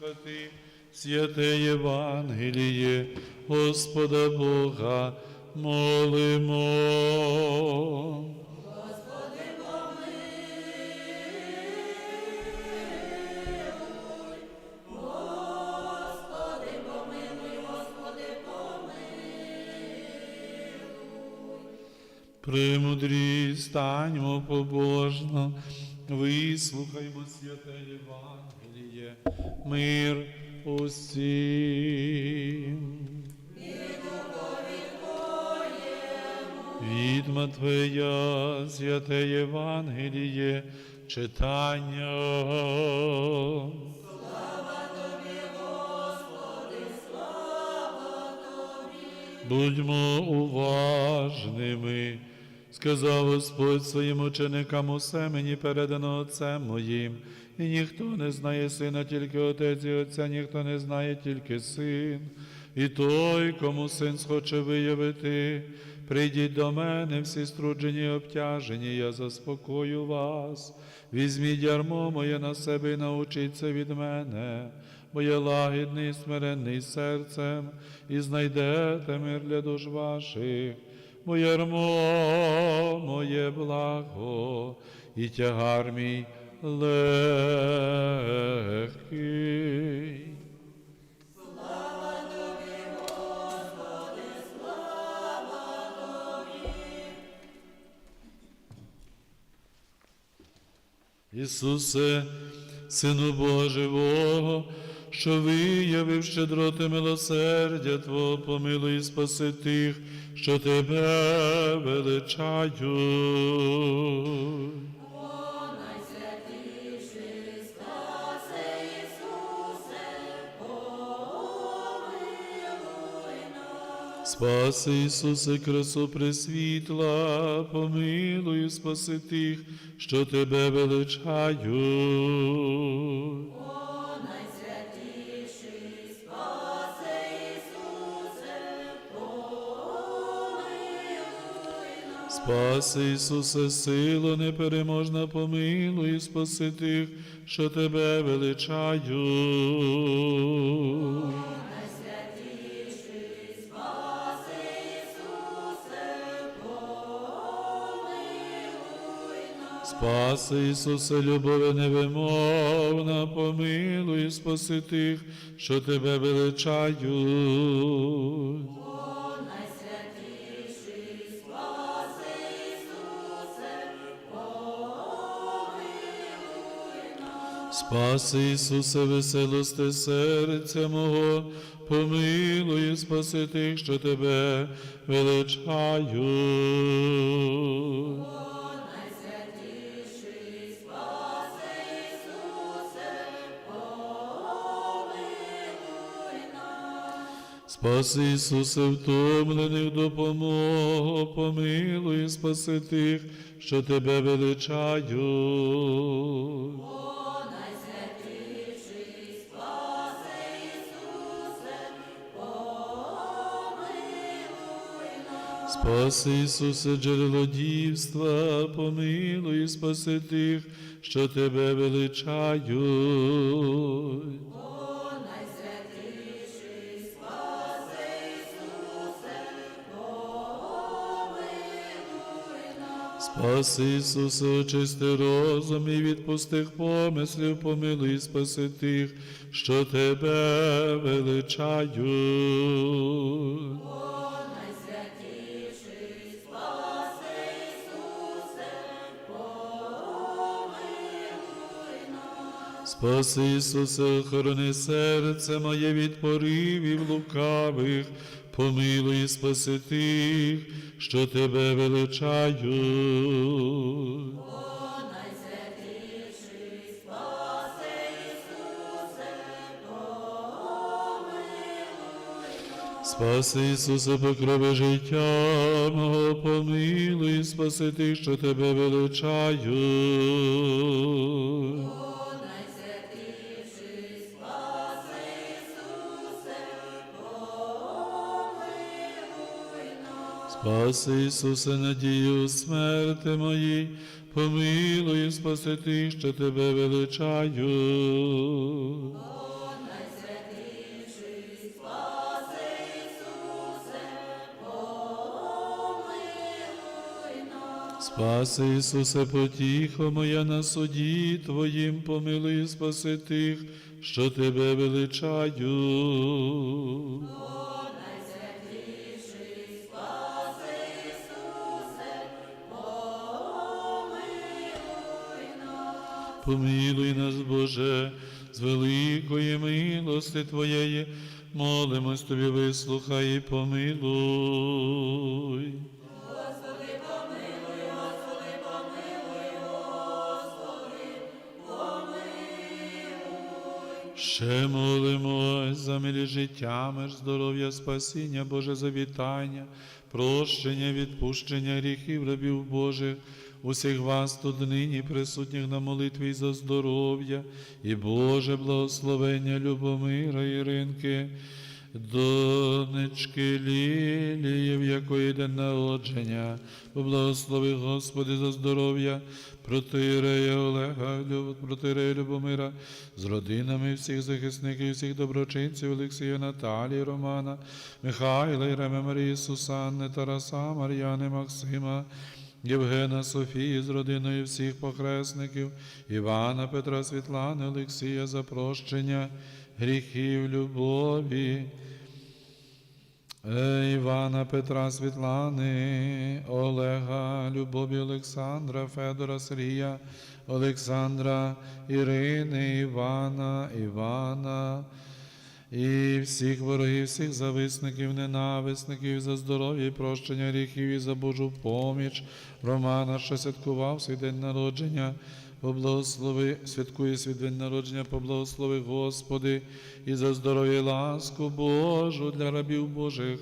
слухати святе Євангеліє Господа Бога молимо. Господи, помилуй, Господи, помилуй, Господи, помилуй. Премудрі, станьмо побожно, вислухаймо святе Євангеліє, мир усім. Від Матвея святе Євангеліє читання. Слава тобі, Господи, слава тобі. Будьмо уважними, сказав Господь своїм ученикам, усе мені передано Отцем моїм, і ніхто не знає сина, тільки Отець і Отця, ніхто не знає, тільки син. І той, кому син схоче виявити, прийдіть до мене, всі струджені і обтяжені, я заспокою вас. Візьміть ярмо моє на себе і научіться від мене, бо я лагідний, смиренний серцем, і знайдете мир для душ ваших, ярмо моє благо, і тягар мій легкий. Ісусе, Сину Бога що виявив щедроти милосердя Твого, помилуй і спаси тих, що Тебе величають. Спаси Ісусе, красу пресвітла, помилуй, спаси тих, що Тебе величають. Спаси Ісусе, сило непереможна, помилуй, спаси тих, що Тебе величають. Спаси Ісусе, любове невимовна, помилуй, спаси тих, що Тебе величають. Спаси Ісусе, веселости серця мого, помилуй, спаси тих, що Тебе величають. Спаси Ісусе, втомлених допомогу, помилуй, спаси тих, що Тебе величають. Спаси Ісусе, джерело дівства, помилуй, спаси тих, що Тебе величають. Спаси Ісусе, очисти розум і від пустих помислів, помилуй, спаси тих, що Тебе величають. Спаси Ісусе, охорони серце моє від поривів лукавих, помилуй спаси тих, що тебе величають. Спаси Ісусе, покрови життя мого, помилуй, спаси тих, що тебе величають. Спаси, Ісусе, надію, смерти мої, помилуй, спаси ти, що тебе величаю. Спаси, Ісусе, потіхо моя на суді Твоїм помилуй, спаси тих, що тебе величають. Помилуй нас, Боже, з великої милости Твоєї, молимось Тобі, вислухай і помилуй. Ще молимось за милі життя, мир, здоров'я, спасіння, Боже завітання, прощення, відпущення гріхів рабів Божих, усіх вас тут нині присутніх на молитві за здоров'я і Боже благословення Любомира Іринки, донечки Лілії, в якої день народження, поблагослови Господи за здоров'я, протирея Олега, протирея Любомира, з родинами всіх захисників, всіх доброчинців, Олексія, Наталії, Романа, Михайла, Іреми, Марії, Сусанни, Тараса, Мар'яни, Максима, Євгена, Софії з родиною всіх похресників, Івана, Петра, Світлани, Олексія за прощення гріхів любові. Е, Івана, Петра, Світлани, Олега, Любові, Олександра, Федора, Сергія, Олександра, Ірини, Івана, Івана. І всіх ворогів, всіх зависників, ненависників за здоров'я і прощення гріхів і за Божу поміч. Романа, що святкував свій день народження, поблагослови, святкує свій день народження, поблагослови Господи, і за здоров'я і ласку Божу для рабів Божих.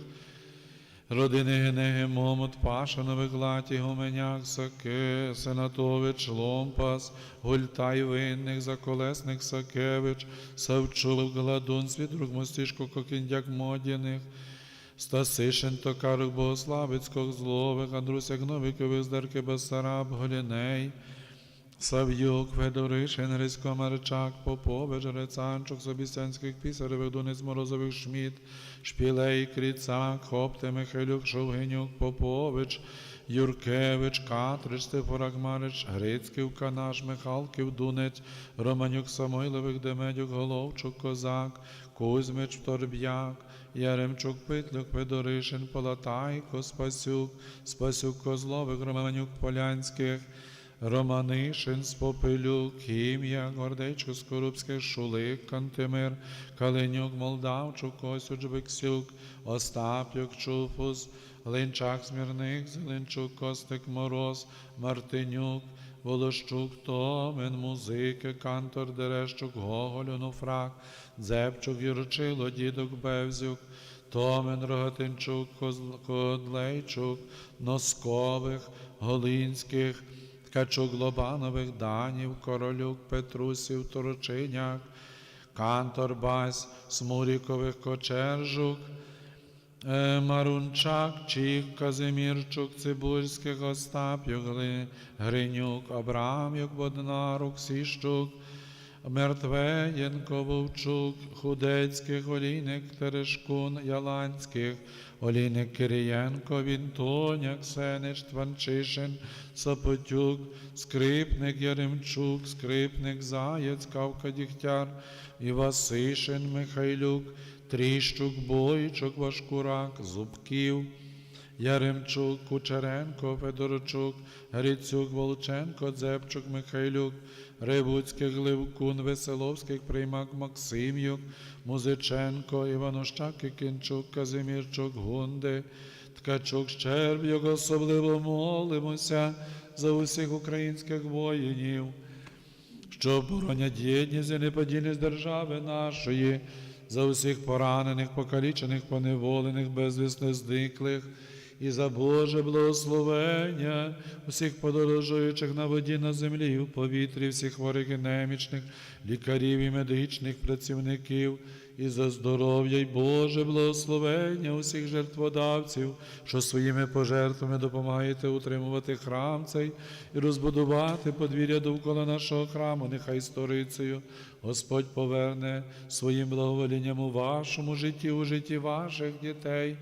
Родини Генеги, Момот, Паша, Новиглаті, Гоменяк, Саке, Сенатович, Ломпас, Гультай, Винник, Заколесник, Сакевич, Савчук, Гладун, Свідрук, Мостишко, Кокіндяк, Модяних, Стасишин, Токарук, Богославець, Злових, Андрусяк, Новикових, Здарки, Басараб, Голіней, Сав'юк, Федоришин, Грисько, Марчак, Попович, Рецанчук, Собісянських пісаревих, Донець Морозових, Шміт, Шпілей, Кріцак, Хопте, Михайлюк, Шовгенюк, Попович, Юркевич, Катрич, Стефорак, Марич, Грицький, Канаш, Михалків, Дунець, Романюк, Самойлових, Демедюк, Головчук, Козак, Кузьмич, Торб'як, Яремчук, Питлюк, Федоришин, Полатайко, Спасюк, Спасюк, Козлових, Романюк, Полянських, Романишин, Спопилюк, Хім'я, Гордечко, Скорубське, Шулик, Кантемир, Калинюк, Молдавчук, Косюч, Бексюк, Остап'юк, Чуфус, Линчак, Смірник, Зеленчук, Костик, Мороз, Мартинюк, Волощук, Томен, Музики, Кантор, Дерещук, Гоголь, Онуфрак, Дзепчук, Юрчило, Дідок, Бевзюк, Томен, Рогатинчук, Кодлейчук, Носкових, Голинських, Ткачук, Лобанових, Данів, Королюк, Петрусів, Торочиняк, Кантор, Бась, Смурікових, Кочержук, Е, Марунчак, Чіх, Казимірчук, Цибульських, Остап, Югли, Гринюк, Абрам'юк, Боднарук, Сіщук, Мертвеєнко, Вовчук, Худецьких, Олійник, Терешкун, Яланських, Олійник Кирієнко, Вінтоня, Ксенич, Тванчишин, Сапотюк, Скрипник, Яремчук, Скрипник, Заєць, Кавка Дігтяр, Івасишин, Михайлюк, Тріщук, Бойчук, Вашкурак, Зубків, Яремчук, Кучеренко, Федорчук, Грицюк, Волченко, Дзепчук, Михайлюк, Рибуцький, Гливкун, Веселовський, Приймак, Максим'юк, Музиченко, Іванощак, Кінчук, Казимірчук, Гунди, Ткачук, Щерб'юк, особливо молимося за усіх українських воїнів що боронять єдність і неподільність держави нашої, за усіх поранених, покалічених, поневолених, безвісно зниклих, і за Боже благословення усіх подорожуючих на воді, на землі, і в повітрі, всіх хворих і немічних, лікарів і медичних працівників, і за здоров'я й Боже благословення усіх жертводавців, що своїми пожертвами допомагаєте утримувати храм цей і розбудувати подвір'я довкола нашого храму, нехай сторицею Господь поверне своїм благоволінням у вашому житті, у житті ваших дітей.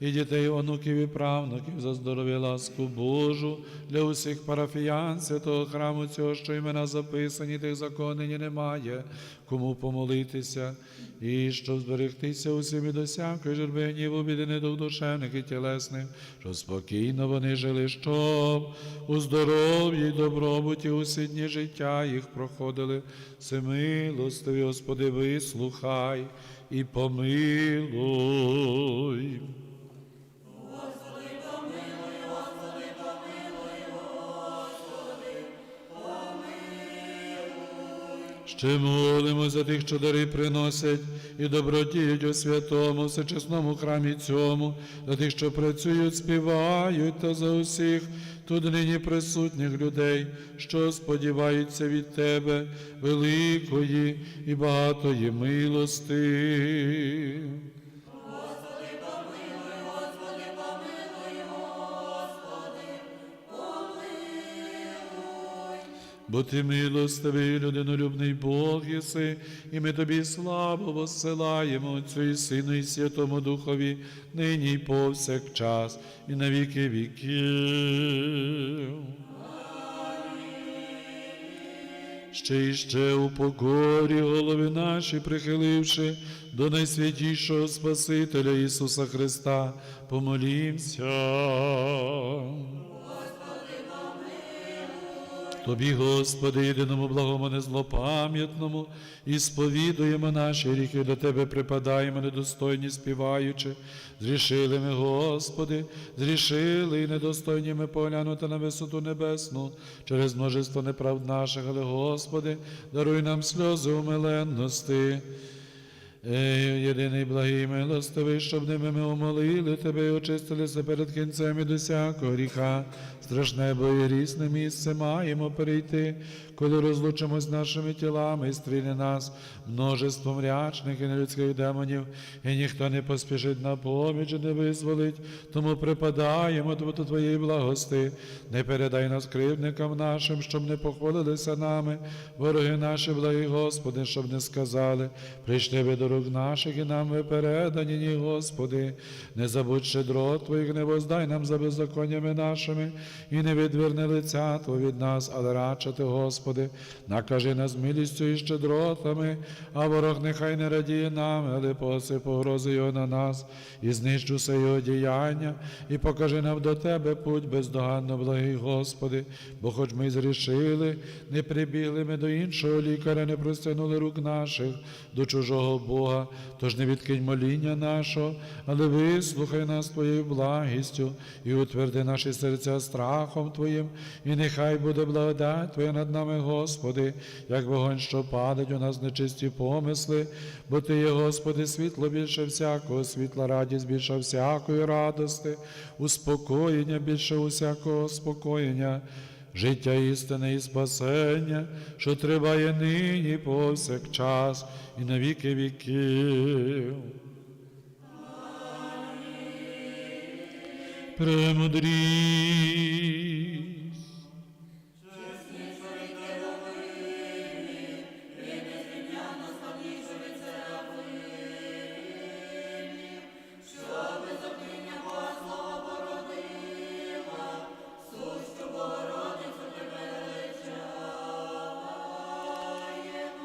І дітей, онуків і правнуків за здоров'я, ласку Божу для усіх парафіян святого храму цього, що імена записані, тих законень немає, кому помолитися, і щоб зберегтися усім від усякої жерби гніву, біди недуг душевних і тілесних, що спокійно вони жили, щоб у здоров'ї й добробуті усі дні життя їх проходили. Всемилостиві, Господи, вислухай і помилуй. Ще молимо за тих, що дари приносять і добродіють у святому, всечесному храмі цьому, за тих, що працюють, співають, та за усіх тут нині присутніх людей, що сподіваються від Тебе великої і багатої милости. Бо ти милостивий, людинолюбний Бог єси, і ми тобі славу воссилаємо Отцю і Сину, і Святому Духові, нині й повсякчас, і на віки віків. Ще і ще у покорі голови наші, прихиливши до найсвятішого Спасителя Ісуса Христа, помолімся. Тобі, Господи, єдиному благому незлопам'ятному, і сповідуємо наші гріхи, до Тебе припадаємо, недостойні співаючи. Зрішили ми, Господи, зрішили і недостойні ми поглянути на висоту небесну через множество неправд наших, але, Господи, даруй нам сльози умиленності. Ей, єдиний благий милостивий, щоб ними ми умолили Тебе і очистилися перед кінцем і до всякого гріха. Страшне бо і рісне місце маємо перейти, коли розлучимось з нашими тілами і стріне нас множеством рячних і нелюдських демонів, і ніхто не поспішить на поміч і не визволить, тому припадаємо до Твоєї благости, не передай нас кривдникам нашим, щоб не похвалилися нами, вороги наші, благі Господи, щоб не сказали, прийшли ви до рук наших і нам ви передані, ні, Господи, не забудь щедро Твоїх, не воздай нам за беззаконнями нашими, і не відверни лиця Твого від нас, але рачати, Господи, накажи нас милістю і щедротами, а ворог нехай не радіє нам, але поси погрози його на нас, і знищу все його діяння, і покажи нам до Тебе путь бездоганно, благий Господи, бо хоч ми зрішили, не прибігли ми до іншого лікаря, не простягнули рук наших до чужого Бога, тож не відкинь моління нашого, але вислухай нас Твоєю благістю і утверди наші серця страхом Твоїм, і нехай буде благодать Твоя над нами, Господи, як вогонь, що падать у нас нечисті помисли, бо Ти є, Господи, світло більше всякого, світла радість більше всякої радости, успокоєння більше усякого спокоєння. Життя істини і спасення, що триває нині повсякчас і на віки віків. Премудрість.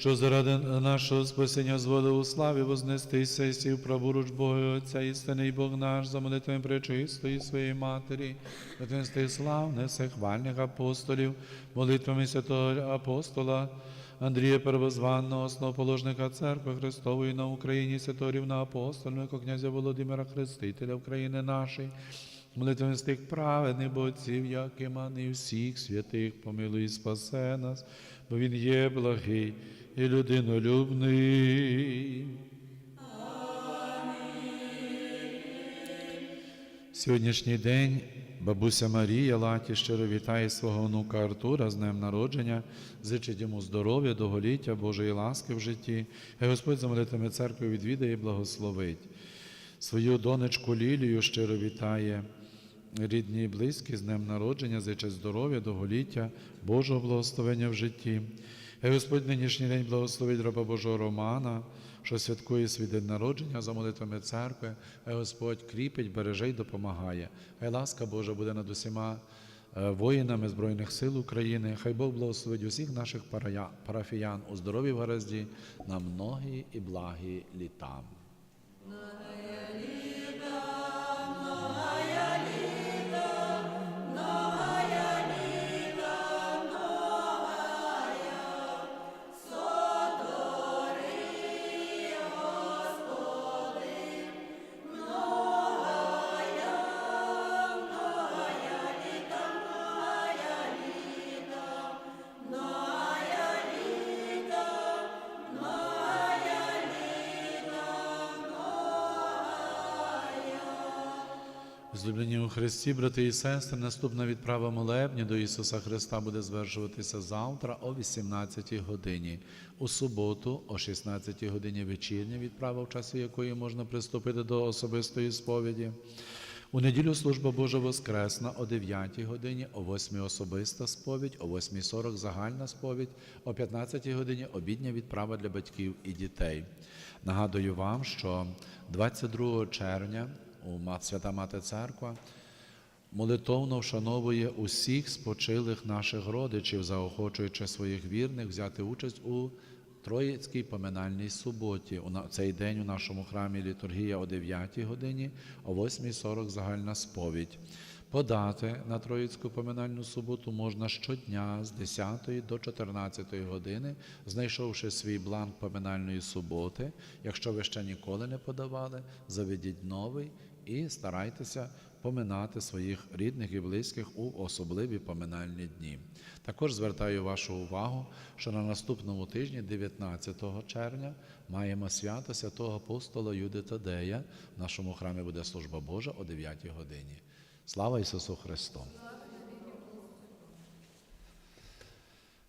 що заради нашого спасіння зволив у славі вознестися і сів праворуч Бога і Отця, істинний Бог наш, за молитвами пречистої своєї Матері, тих славних, всехвальних апостолів, молитвами святого апостола Андрія Первозванного, основоположника Церкви Христової на Україні, святого рівноапостольника князя Володимира Хрестителя України нашої, Молитвами з тих праведних бо отців, якима не всіх святих, помилуй і спасе нас, бо Він є благий і людинолюбний. Сьогоднішній день Бабуся Марія Латі щиро вітає свого онука Артура з днем народження, зичить йому здоров'я, довголіття, Божої ласки в житті. Хай Господь за молитвами церкви відвідає і благословить. Свою донечку Лілію щиро вітає. Рідні і близькі з днем народження, зичать здоров'я, довголіття, Божого благословення в житті. Хай Господь нинішній день благословить раба Божого Романа, що святкує свій день народження за молитвами церкви. Хай Господь кріпить, береже й допомагає. Хай ласка Божа буде над усіма е, воїнами Збройних сил України. Хай Бог благословить усіх наших парафіян у здоров'ї в гаразді на многі і благі літа. Злюблені у Христі, брати і сестри, наступна відправа молебні до Ісуса Христа буде звершуватися завтра о 18 годині. У суботу, о 16 годині вечірня відправа, в часі якої можна приступити до особистої сповіді. У неділю служба Божа Воскресна о 9 годині, о 8 особиста сповідь, о 8.40 загальна сповідь, о 15 годині обідня відправа для батьків і дітей. Нагадую вам, що 22 червня Свята Мати Церква молитовно вшановує усіх спочилих наших родичів, заохочуючи своїх вірних взяти участь у Троїцькій поминальній суботі. У цей день у нашому храмі літургія о 9 годині, о 8.40 загальна сповідь. Подати на Троїцьку поминальну суботу можна щодня з 10 до 14 години, знайшовши свій бланк поминальної суботи. Якщо ви ще ніколи не подавали, заведіть новий і старайтеся поминати своїх рідних і близьких у особливі поминальні дні. Також звертаю вашу увагу, що на наступному тижні, 19 червня, маємо свято святого апостола Юди Тадея. В нашому храмі буде служба Божа о 9 годині. Слава Ісусу Христу!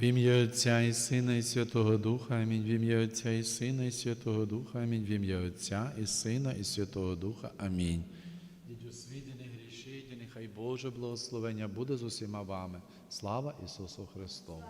В ім'я Отця і Сина, і Святого Духа, Амінь. В ім'я Отця і Сина, і Святого Духа, Амінь. В ім'я Отця і Сина, і Святого Духа. Амінь. Дідю світі, не грішіть, нехай Боже благословення буде з усіма вами. Слава Ісусу Христу!